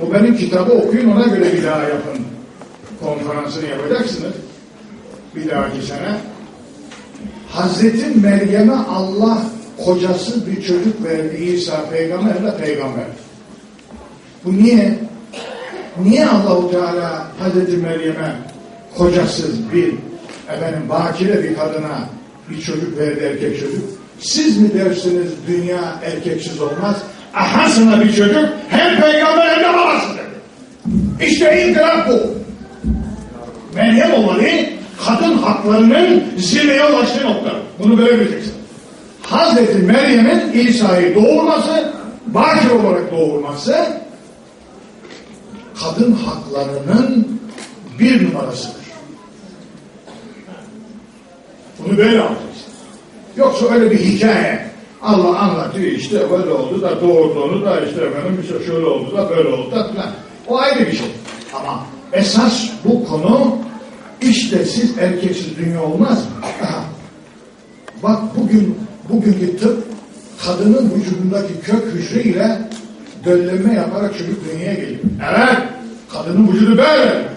Bu benim kitabı okuyun ona göre bir daha yapın. Konferansını yapacaksınız. Bir dahaki sene. Hazreti Meryem'e Allah kocası bir çocuk verdi. İsa peygamber de peygamber. Bu niye? Niye Allahu Teala Hazreti Meryem'e kocasız bir efendim bakire bir kadına bir çocuk verdi erkek çocuk? Siz mi dersiniz dünya erkeksiz olmaz? Aha sana bir çocuk hem peygamber hem de babası dedi. İşte inkılap bu. Meryem olayı kadın haklarının zirveye ulaştığı nokta. Bunu böyle bileceksin. Hazreti Meryem'in İsa'yı doğurması, bakir olarak doğurması kadın haklarının bir numarasıdır. Bunu böyle alacaksın. Yoksa öyle bir hikaye. Allah anlatıyor işte böyle oldu da doğurduğunu da işte efendim işte şöyle oldu da böyle oldu da falan. O ayrı bir şey. Ama esas bu konu işte siz erkeksiz dünya olmaz mı? Bak bugün bugünkü tıp kadının vücudundaki kök hücre ile döllenme yaparak çocuk dünyaya geliyor. Evet, kadının vücudu böyle.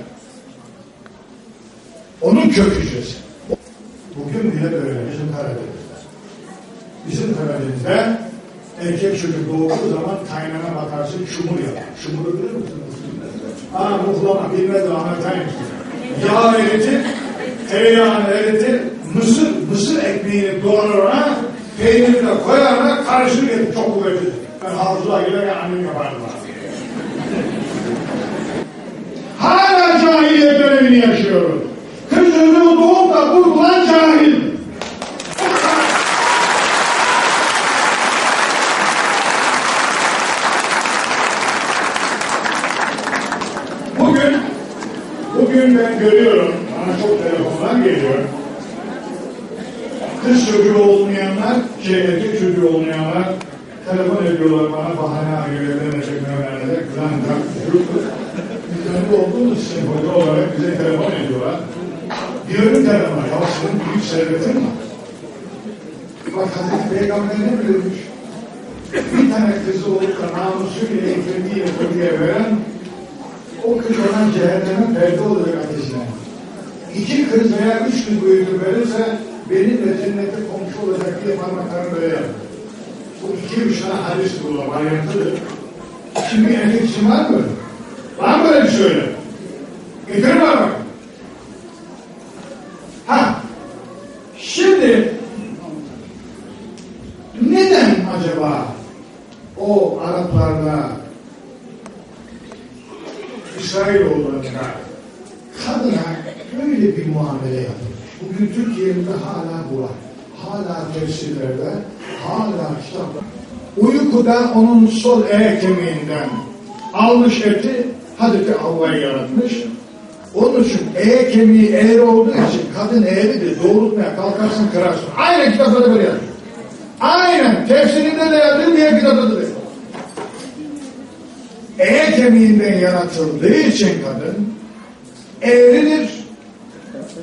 Onun kök hücresi. Bugün bile böyle bizim Karadeniz'de. Bizim Karadeniz'de erkek çocuk doğduğu zaman kaynana bakarsın çumur yapar. Çumuru bilir misiniz? Aa muhlama bilmez anlatayım size. Yağ eritir, tereyağını eritir, mısır, mısır ekmeğini doğrar ona, peynirini de koyar ona, karışır gelir. Çok kuvvetlidir. Ben hafıza giderken annem yapardım. Hala cahiliye dönemini yaşıyoruz. Kız çocuğu doğup da vurgulan cahil. Bugün, bugün ben görüyorum, bana çok telefonlar geliyor. Kız çocuğu olmayanlar, şey erkek çocuğu olmayanlar telefon ediyorlar bana bahane arıyor, evlenecek, evlenecek, falan da. Mükemmel olduğumuz için hoca olarak bize telefon ediyorlar. Diyorum telefona, ya senin büyük servetin var. Bak Hazreti Peygamber ne buyurmuş? Bir tane kızı olup da namusuyla, eğitimiyle Türkiye'ye veren o kız ona cehenneme perde olacak ateşine. İki kız veya üç kız büyütür verirse benimle cennete komşu olacak diye parmaklarını böyle yapar. Bu iki üç tane hadis bu varyantıdır. Şimdi erkek için var mı? Var mı böyle bir şey öyle? Getirin var bak. Ha. Şimdi neden acaba o Araplarda İsrailoğullarına kadına böyle bir muamele yapılmış. Bugün Türkiye'de hala bu var. Hala tefsirlerde, hala kitaplar. Uykuda onun sol el kemiğinden almış eti Hazreti Havva'yı yaratmış. Onun için E kemiği eğri olduğu için kadın eğridir. Doğrultmaya kalkarsın kırarsın. Aynen kitaplarda böyle yazıyor. Aynen tefsirinde de yazıyor, diğer kitapta da yazıyor. E kemiğinden yaratıldığı için kadın eğridir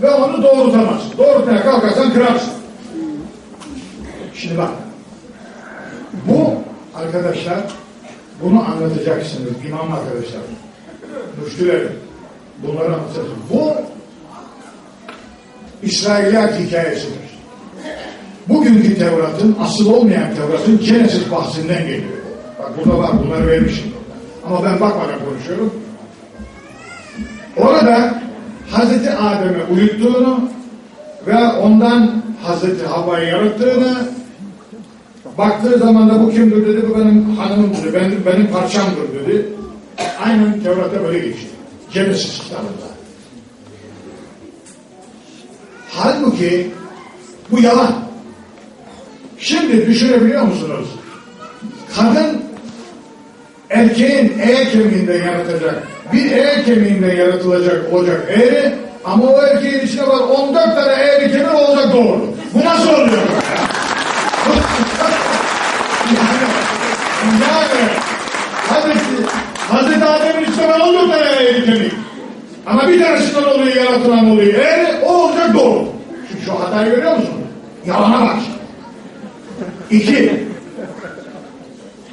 ve onu doğrultamaz. Doğrultmaya kalkarsan kırarsın. Şimdi bak. Bu arkadaşlar bunu anlatacaksınız imam arkadaşlar. Müştüler bunları anlatacaksınız. Bu İsrailiyat hikayesidir. Bugünkü Tevrat'ın asıl olmayan Tevrat'ın Genesis bahsinden geliyor. Bak burada var bunları vermişim. Ama ben bakmadan konuşuyorum. Orada Hazreti Adem'e uyuttuğunu ve ondan Hazreti Havva'yı yarattığını baktığı zaman da bu kimdir dedi, bu benim hanımımdır, benim, benim parçamdır dedi. Aynen Tevrat'ta böyle geçti. Genesis kitabında. Halbuki bu yalan. Şimdi düşünebiliyor musunuz? Kadın erkeğin E kemiğinden yaratacak, bir E kemiğinden yaratılacak olacak eğri ama o erkeğin içine var 14 tane eğri kemiği olacak doğru. Bu nasıl oluyor? yani Hazreti, Hazreti Adem'in içine var 14 tane eğri kemik. Ama bir tanesinden oluyor yaratılan oluyor. Eğri o olacak doğru. Şu, şu hatayı görüyor musun? Yalana bak. İki,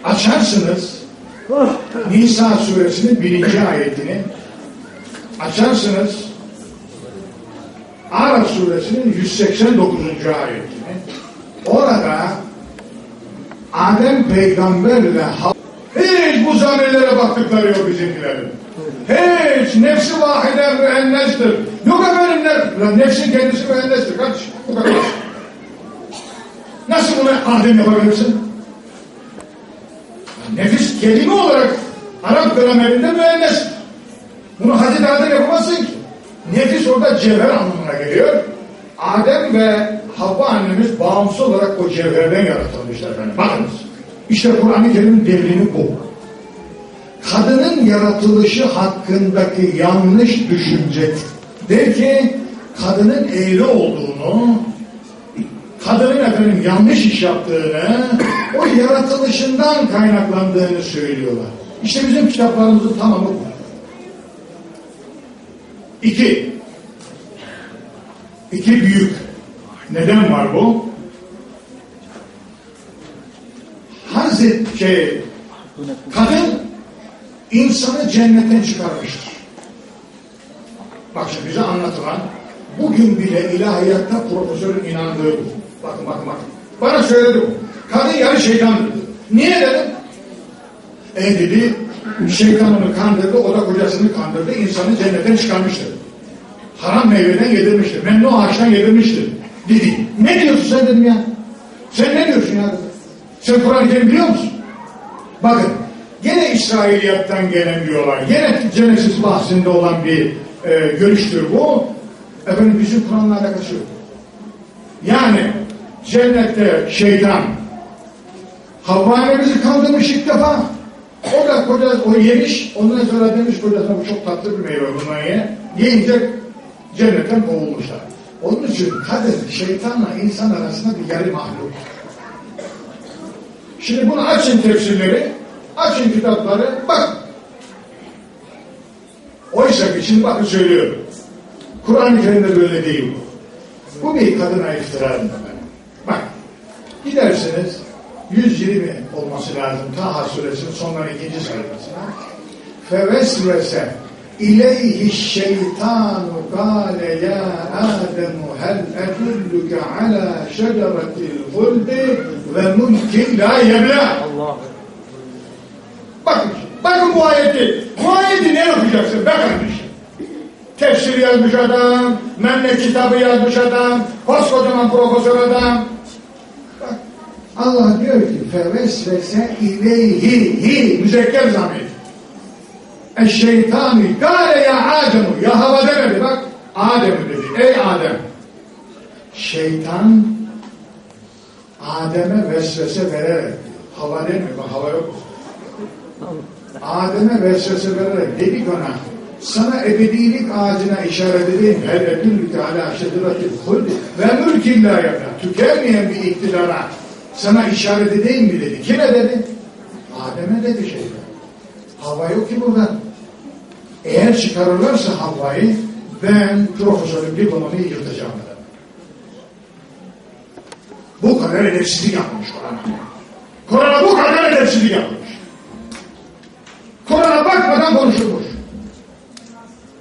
açarsınız Nisa suresinin birinci ayetini açarsınız. Araf suresinin 189. ayetini orada Adem peygamberle hiç bu zamirlere baktıkları yok bizimkilerin. Hiç nefsi vahide müennestir. Yok efendim nef nefsin kendisi müennestir kardeşim. Bu kadar. Nasıl bunu Adem yapabilirsin? Nefis kelime olarak Arap gramerinde müennes. Bunu Hazreti Adem yapamazsın ki. Nefis orada cevher anlamına geliyor. Adem ve Havva annemiz bağımsız olarak o cevherden yaratılmışlar efendim. Bakınız. İşte Kur'an-ı Kerim'in devrimi bu. Kadının yaratılışı hakkındaki yanlış düşünce der ki kadının eğri olduğunu kadının efendim yanlış iş yaptığını, o yaratılışından kaynaklandığını söylüyorlar. İşte bizim kitaplarımızın tamamı bu. İki. İki büyük. Neden var bu? Hazret şey, kadın insanı cennetten çıkarmıştır. Bak şimdi bize anlatılan bugün bile ilahiyatta profesörün inandığı bu. Bakın bakın bakın. Bana söyledi bu. Kadın yarı şeytandır. Niye dedim? E dedi şeytan onu kandırdı, o da kocasını kandırdı, insanı cennetten çıkarmıştır. Haram meyveden yedirmiştir. Memnu ağaçtan yedirmiştir. Dedi. Ne diyorsun sen dedim ya? Sen ne diyorsun ya? Sen Kur'an-ı Kerim biliyor musun? Bakın gene İsrailiyattan gelen diyorlar. Gene Genesis bahsinde olan bir e, görüştür bu. Efendim bizim Kur'an'la alakası yok. Yani cennette şeytan Havva annemizi kandırmış ilk defa. O da koca, o yemiş, ondan sonra demiş kocasına bu çok tatlı bir meyve bundan ye. Yiyince cennetten kovulmuşlar. Onun için kadın şeytanla insan arasında bir yarı mahluk. Şimdi bunu açın tefsirleri, açın kitapları, bak. Oysa ki şimdi bakın söylüyorum. Kur'an-ı Kerim'de böyle değil bu. Bu bir kadına iftira Bak, gidersiniz 120 olması lazım Taha suresinin sondan ikinci sayfasına. Fevesvese ileyhi şeytanu kâle ya Ademu hel edulluke ala şeceretil huldi ve mulkin la yeblâ. Allah. Bakın, bakın bu ayeti. Bu ayeti ne okuyacaksın be kardeşim? Tefsir yazmış adam, memle kitabı yazmış adam, koskocaman profesör adam. Allah diyor ki fevesvese ileyhi hi. Müzekker zamir. Eşşeytani gâle ya Adem'u. Ya hava demedi bak Adem'u dedi. Ey Adem. Şeytan Adem'e vesvese vererek hava demiyor bak hava yok. Adem'e vesvese vererek dedi ki ona sana ebedilik ağacına işaret edeyim. Hel edillüke ala şediratil huldi ve mülkin la yabla. Tükenmeyen bir iktidara sana işaret edeyim mi dedi. Kime dedi? Adem'e dedi şeyden. Hava yok ki burada. Eğer çıkarırlarsa Havva'yı ben profesörün diplomayı yırtacağım dedi. Bu kadar edepsizlik yapmış Kur'an'a. Kur'an'a bu kadar edepsizlik yapmış. Kur'an'a bakmadan konuşulmuş.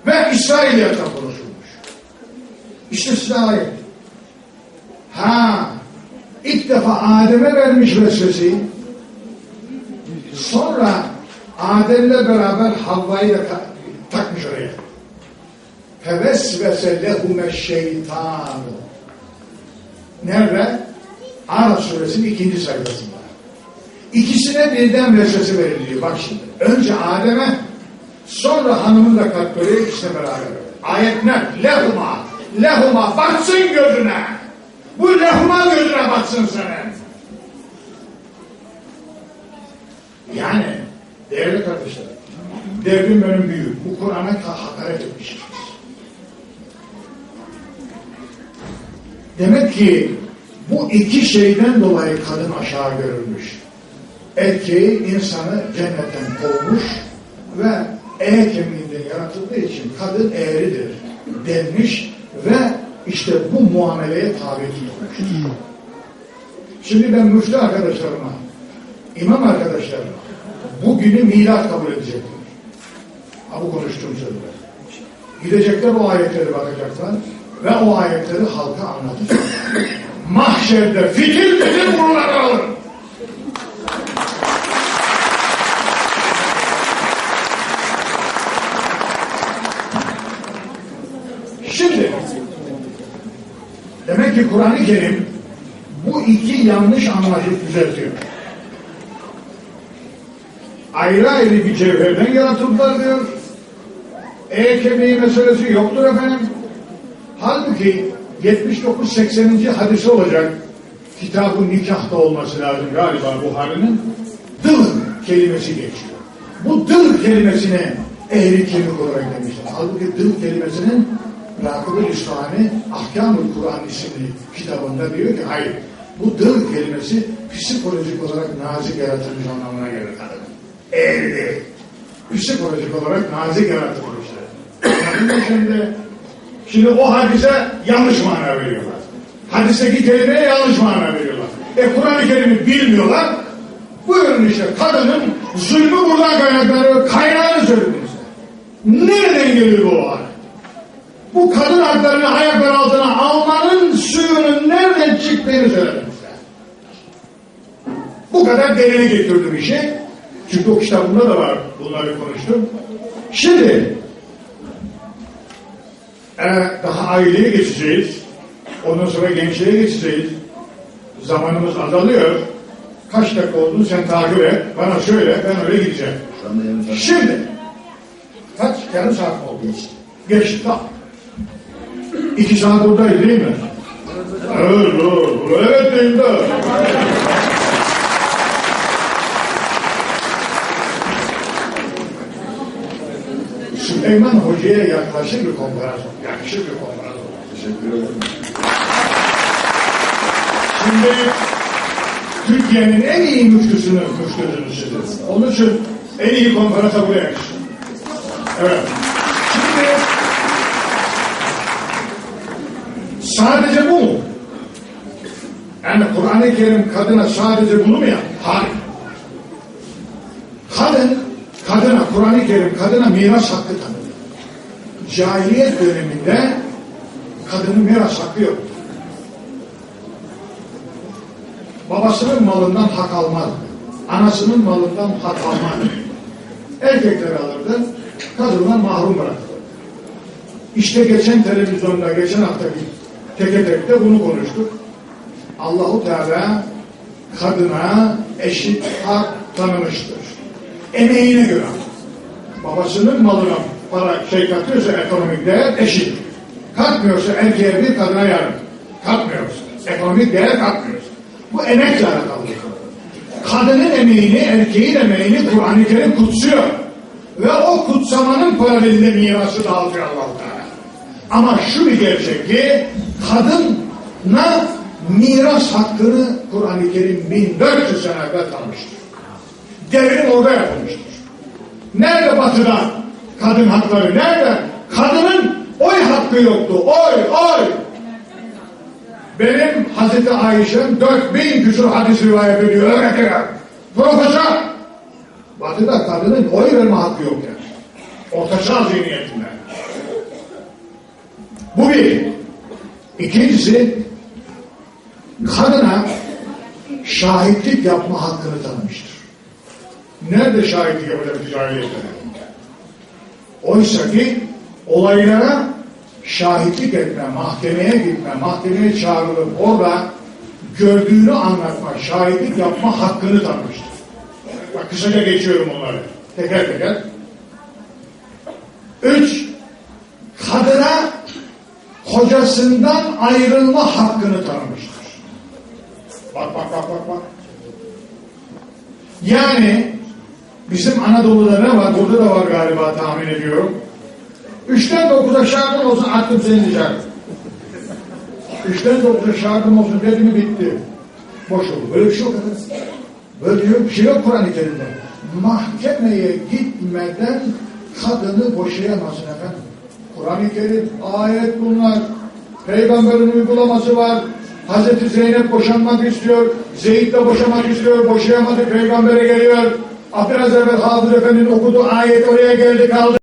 Ve İsrailiyat'tan konuşulmuş. İşte size ayet. Ha, ilk defa Adem'e vermiş vesveseyi. Sonra Adem'le beraber Havva'yı da ta- takmış oraya. Fevesvese lehume şeytanu. Nerede? Araf suresinin ikinci sayfasında. İkisine birden vesvese veriliyor. Bak şimdi. Önce Adem'e sonra hanımın da kalp böyle ikisine beraber. Ayet ne? Lehuma. Lehuma. Baksın gözüne. Bu lehuma gözüne baksın senin. Yani değerli kardeşlerim devrim benim büyük. Bu Kur'an'a hakaret etmişiz. Demek ki bu iki şeyden dolayı kadın aşağı görülmüş. Erkeği insanı cennetten kovmuş ve e kemiğinden yaratıldığı için kadın eğridir denmiş ve işte bu muameleye tabi tutulmuştur. Şimdi ben müftü arkadaşlarıma, imam arkadaşlarıma, bugünü milat kabul edecekler. Ha bu konuştuğum sözler. Gidecekler o ayetleri bakacaklar ve o ayetleri halka anlatacaklar. Mahşerde fitil fitil vururlar alır. Şimdi demek ki Kur'an-ı Kerim bu iki yanlış anlayışı düzeltiyor. Ayrı ayrı bir cevherden yaratıldılar diyor. E kemiği meselesi yoktur efendim. Halbuki 79-80. hadisi olacak. Kitabı nikahta olması lazım galiba Buhari'nin. Dır kelimesi geçiyor. Bu dır kelimesine ehli kemik olarak demişler. Halbuki dır kelimesinin Rakıb-ı İslam'ı Ahkam-ı Kur'an isimli kitabında diyor ki hayır bu dır kelimesi psikolojik olarak nazik yaratılmış anlamına gelir kadın. Değil. Psikolojik olarak nazik yaratılmışlar. Kadın şimdi, şimdi o hadise yanlış mana veriyorlar. Hadisteki kelimeye yanlış mana veriyorlar. E Kur'an-ı Kerim'i bilmiyorlar. Buyurun işte kadının zulmü buradan kaynaklanıyor. Kaynağını söylediniz. Nereden geliyor bu olay? Bu kadın haklarını ayaklar altına almanın suyunun nereden çıktığını söylediniz. Bu kadar derine getirdim işi. Çünkü o kitabımda da var. Bunları konuştum. Şimdi e, daha aileye geçeceğiz. Ondan sonra gençliğe geçeceğiz. Zamanımız azalıyor. Kaç dakika oldu sen takip et. Bana söyle ben öyle gideceğim. Şimdi kaç yarım saat oldu? Geçti. Tamam. İki saat buradayız değil mi? Evet, doğru. Evet değil de. Süleyman Hoca'ya yaklaşır bir oldu. Yakışır bir oldu. Teşekkür ederim. Şimdi Türkiye'nin en iyi müftüsünü, müftüsünüz. Onun için en iyi konferansa buraya yakışır. Evet. Şimdi sadece bu mu? Yani Kur'an-ı Kerim kadına sadece bunu mu yaptı? Hayır. Kadın, kadına, Kur'an-ı Kerim kadına miras hakkı tanıdı. Cahiliyet döneminde kadının miras hakkı yok. Babasının malından hak almaz. Anasının malından hak almaz. Erkekler alırdı, kadınlar mahrum bırakılır. İşte geçen televizyonda, geçen haftaki teke tekte bunu konuştuk. Allahu Teala kadına eşit hak tanımıştır. Emeğine göre. Babasının malına para şey katıyorsa ekonomik değer eşit. Katmıyorsa erkeğe bir kadına yarım. Katmıyorsa. Ekonomik değer katmıyorsa. Bu emekle alakalı. Kadının emeğini, erkeğin emeğini Kur'an-ı Kerim kutsuyor. Ve o kutsamanın paralelinde mirası dağıtıyor allah. Ama şu bir gerçek ki kadına miras hakkını Kur'an-ı Kerim 1400 sene evvel tanımıştır. Devrim orada yapılmıştır. Nerede batıda kadın hakları? Nerede? Kadının oy hakkı yoktu. Oy, oy. Benim Hazreti Ayşe'm 4000 küsur hadis rivayet ediyor. Öğretiyor. Profesör. Batıda kadının oy verme hakkı yok yani. Orta çağ zihniyetinde. Bu bir. İkincisi kadına şahitlik yapma hakkını tanımıştır. Nerede şahitlik yapacak cahiliyet? Oysa ki olaylara şahitlik etme, mahkemeye gitme, mahkemeye çağrılıp orada gördüğünü anlatma, şahitlik yapma hakkını tanımıştır. Bak kısaca geçiyorum onları. Teker teker. Üç, kadına kocasından ayrılma hakkını tanımıştır. Bak bak bak bak bak. Yani bizim Anadolu'da ne var? Burada da var galiba tahmin ediyorum. Üçten dokuza şartım olsun aklım senin. Üçten dokuza şartım olsun dedi mi bitti. Boş oldu. Böyle bir şey yok. Böyle bir şey yok Kur'an-ı Kerim'de. Mahkemeye gitmeden kadını boşayamazsın efendim. Kur'an-ı Kerim, ayet bunlar. Peygamberin uygulaması var. Hazreti Zeynep boşanmak istiyor. Zeyd de boşamak istiyor. Boşayamadı. Peygamber'e geliyor. Biraz evvel Hafız Efendi'nin okuduğu ayet oraya geldi kaldı.